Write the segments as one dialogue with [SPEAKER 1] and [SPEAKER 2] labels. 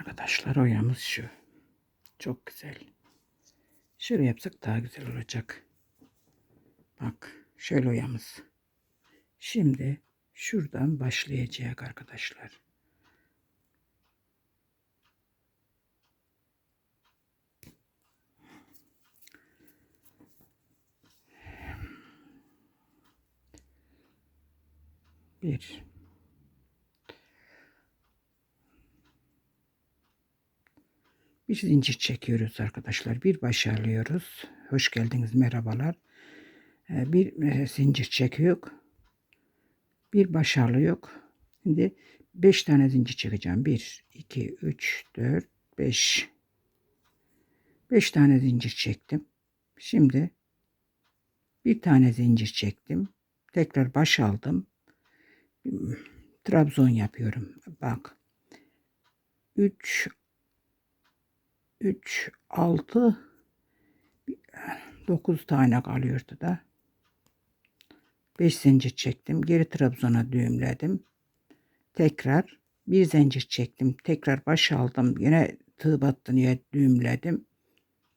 [SPEAKER 1] Arkadaşlar oyamız şu. Çok güzel. Şöyle yapsak daha güzel olacak. Bak şöyle oyamız. Şimdi şuradan başlayacak arkadaşlar. Bir. Bir zincir çekiyoruz arkadaşlar. Bir başarılıyoruz. Hoş geldiniz. Merhabalar. Ee, Bir e, zincir çekiyor. Bir başarılı yok. Şimdi 5 tane zincir çekeceğim. 1, 2, 3, 4, 5. 5 tane zincir çektim. Şimdi bir tane zincir çektim. Tekrar baş aldım. Trabzon yapıyorum. Bak. 3 3 6 9 tane kalıyordu da. 5 zincir çektim. Geri trabzona düğümledim. Tekrar bir zincir çektim. Tekrar baş aldım. Yine tığ battıya düğümledim.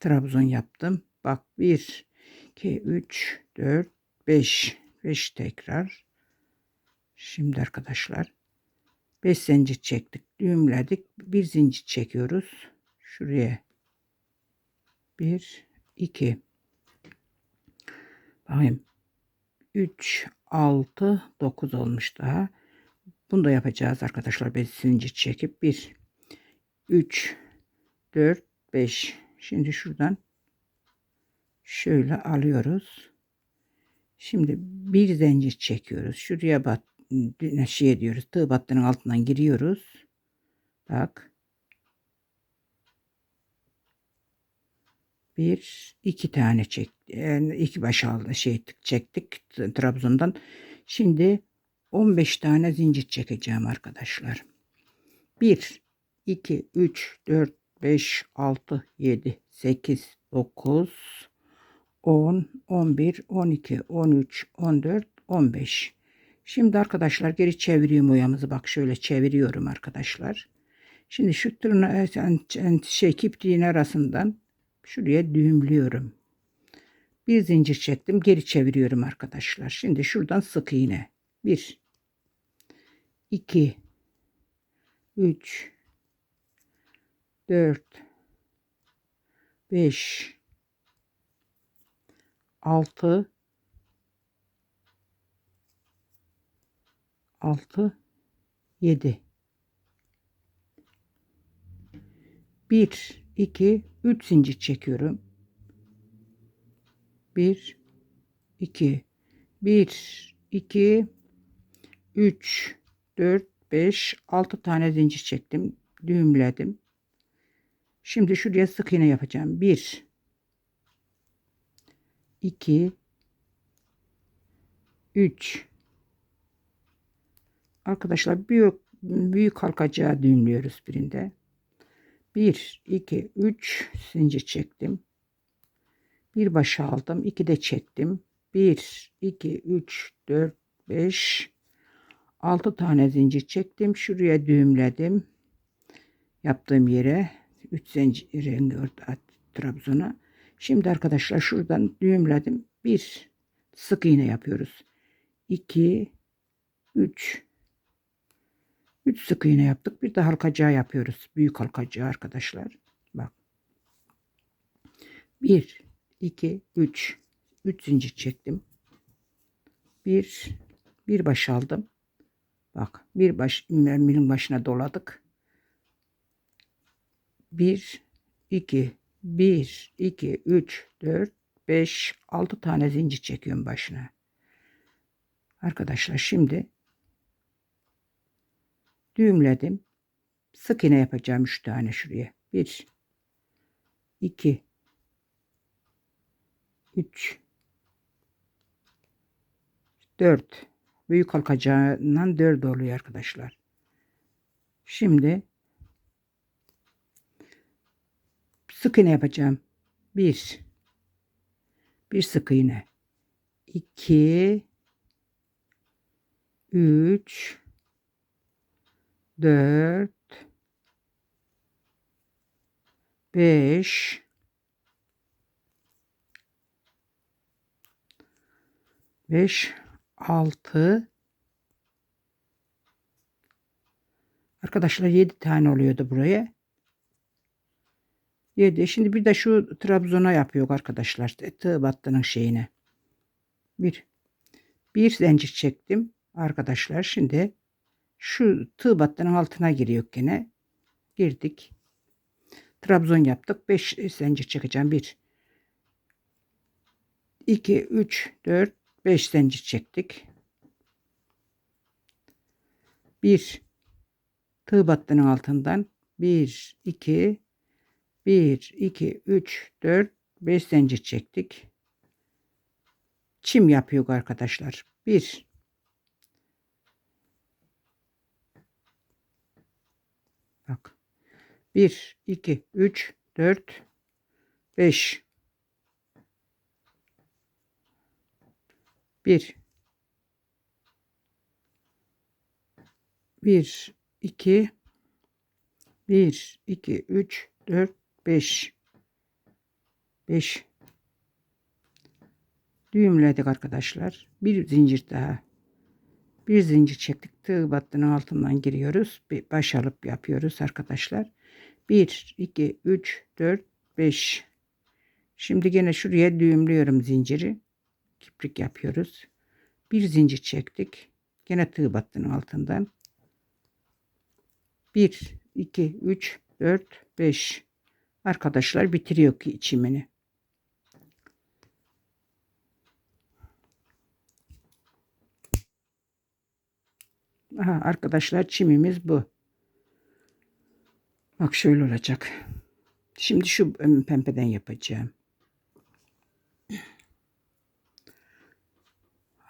[SPEAKER 1] Trabzon yaptım. Bak 1 2 3 4 5 5 tekrar. Şimdi arkadaşlar 5 zincir çektik. Düğümledik. Bir zincir çekiyoruz. Şuraya 1 2 Bakayım 3 6 9 olmuş daha. Bunu da yapacağız arkadaşlar. 5 zincir çekip 1 3 4 5 Şimdi şuradan şöyle alıyoruz. Şimdi bir zincir çekiyoruz. Şuraya bat şey diyoruz. Tığ battının altından giriyoruz. Bak. Bir, iki tane çek, yani iki baş aldı şey çektik Trabzon'dan. Şimdi 15 tane zincir çekeceğim arkadaşlar. 1, 2, 3, 4, 5, 6, 7, 8, 9, 10, 11, 12, 13, 14, 15. Şimdi arkadaşlar geri çeviriyorum oyamızı. Bak şöyle çeviriyorum arkadaşlar. Şimdi şu tırna şey kipriğin arasından şuraya düğümlüyorum. Bir zincir çektim. Geri çeviriyorum arkadaşlar. Şimdi şuradan sık iğne. 1 2 3 4 5 6 6 7 1 2 3 zincir çekiyorum. 1 2 1 2 3 4 5 6 tane zincir çektim. Düğümledim. Şimdi şuraya sık iğne yapacağım. 1 2 3 Arkadaşlar büyük büyük halkacağı düğümlüyoruz birinde. 1 2 3 zincir çektim. Bir baş aldım. 2 de çektim. 1 2 3 4 5 6 tane zincir çektim. Şuraya düğümledim. Yaptığım yere 3 zincirin trabzona. Şimdi arkadaşlar şuradan düğümledim. 1 sık iğne yapıyoruz. 2 3 3 sık iğne yaptık. Bir de halkacağı yapıyoruz. Büyük halkacağı arkadaşlar. Bak. 1 2 3 3 zincir çektim. 1 bir baş aldım. Bak bir baş merminin başına doladık. 1 2 1 2 3 4 5 6 tane zincir çekiyorum başına. Arkadaşlar şimdi düğümledim. Sık iğne yapacağım 3 tane şuraya. 1 2 3 4 büyük halkacağından 4 oluyor arkadaşlar. Şimdi sık iğne yapacağım. 1 bir sık iğne 2 3 4 5 5 6 Arkadaşlar 7 tane oluyordu buraya. 7. Şimdi bir de şu Trabzon'a yapıyor arkadaşlar. Tığ battının şeyine. Bir. Bir zincir çektim. Arkadaşlar şimdi şu tığ altına giriyor gene. Girdik. Trabzon yaptık. 5 zincir çekeceğim. 1 2 3 4 5 zincir çektik. 1 tığ altından 1 2 1 2 3 4 5 zincir çektik. Çim yapıyor arkadaşlar. 1 Bak. 1 2 3 4 5 1 1 2 1 2 3 4 5 5 düğümledik arkadaşlar. Bir zincir daha. Bir zincir çektik. Tığ battının altından giriyoruz. Bir baş alıp yapıyoruz arkadaşlar. 1 2 3 4 5 Şimdi gene şuraya düğümlüyorum zinciri. Kiprik yapıyoruz. Bir zincir çektik. Gene tığ battının altından 1 2 3 4 5 arkadaşlar bitiriyor ki içimini. Aha, arkadaşlar çimimiz bu. Bak şöyle olacak. Şimdi şu pembeden yapacağım.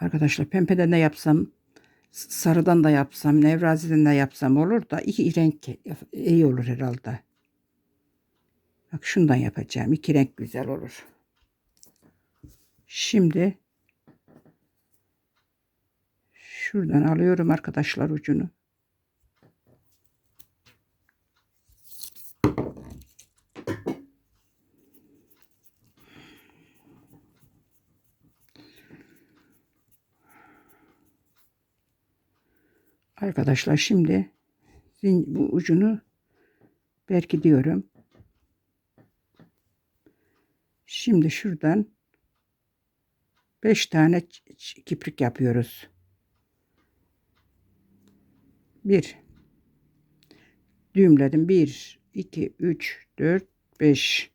[SPEAKER 1] Arkadaşlar pembeden de yapsam, sarıdan da yapsam, nevraziden de yapsam olur da iki renk iyi olur herhalde. Bak şundan yapacağım. İki renk güzel olur. Şimdi şuradan alıyorum arkadaşlar ucunu. Arkadaşlar şimdi bu ucunu belki diyorum. Şimdi şuradan 5 tane kiprik yapıyoruz. 1 düğümledim. 1 2 3 4 5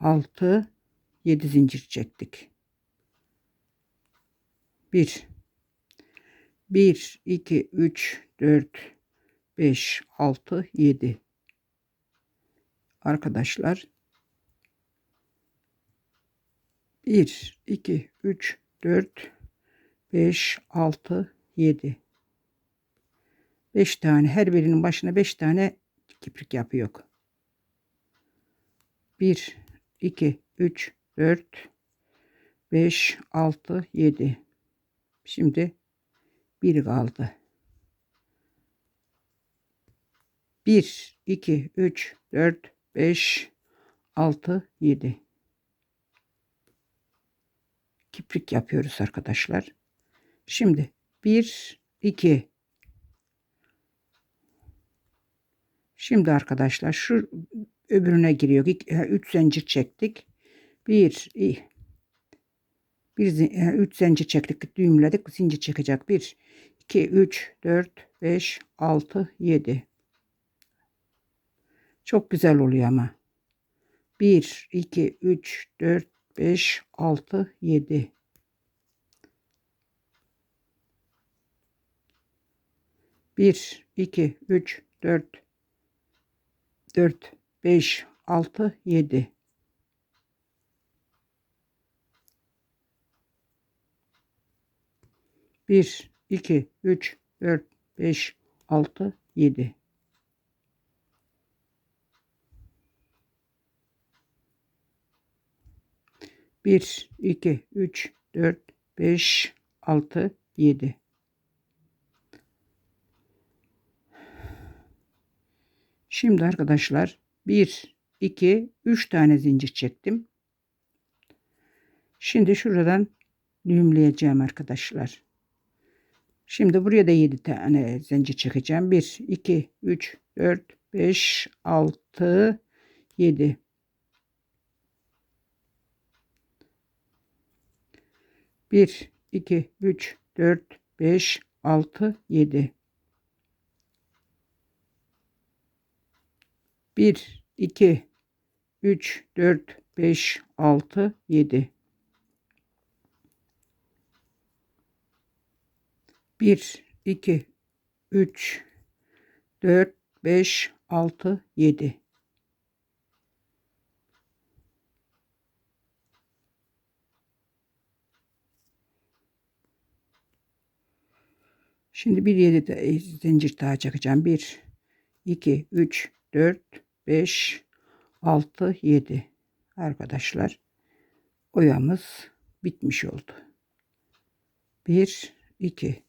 [SPEAKER 1] 6 7 zincir çektik. 1 1 2 3 4 5 6 7 Arkadaşlar. 1 2 3 4 5 6 7 5 tane her birinin başına 5 tane kiprik yapıyor. 1 2 3 4 5 6 7 Şimdi bir kaldı. 1 2 3 4 5 6 7 kiprik yapıyoruz arkadaşlar. Şimdi 1 2 Şimdi arkadaşlar şu öbürüne giriyor. 3 zincir çektik. 1 bir 3 zincir çektik, düğümledik. Zincir çekecek. 1 2 3 4 5 6 7 Çok güzel oluyor ama. 1 2 3 4 5 6 7 1 2 3 4 4 5 6 7 1 2 3 4 5 6 7 1 2 3 4 5 6 7 Şimdi arkadaşlar 1 2, 3 tane zincir çektim. Şimdi şuradan düğümleyeceğim arkadaşlar. Şimdi buraya da 7 tane zincir çekeceğim. 1, 2, 3, 4, 5, 6, 7. Bir, iki, üç, dört, beş, altı, yedi. Bir, iki, üç, dört, beş, altı, yedi. Bir, iki, üç, dört, beş, altı, yedi. Şimdi bir yedi de zincir daha çakacağım. 1, 2, 3, 4, 5, 6, 7. Arkadaşlar oyamız bitmiş oldu. 1, 2.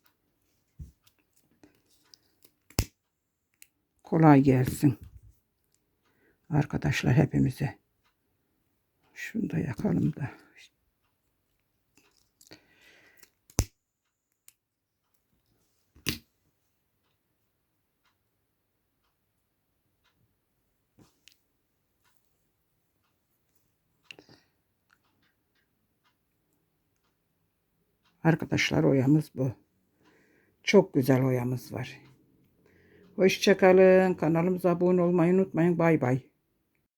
[SPEAKER 1] Kolay gelsin. Arkadaşlar hepimize. Şunu da yakalım da. Arkadaşlar oyamız bu. Çok güzel oyamız var. Hoşçakalın. Kanalımıza abone olmayı unutmayın. Bay bay.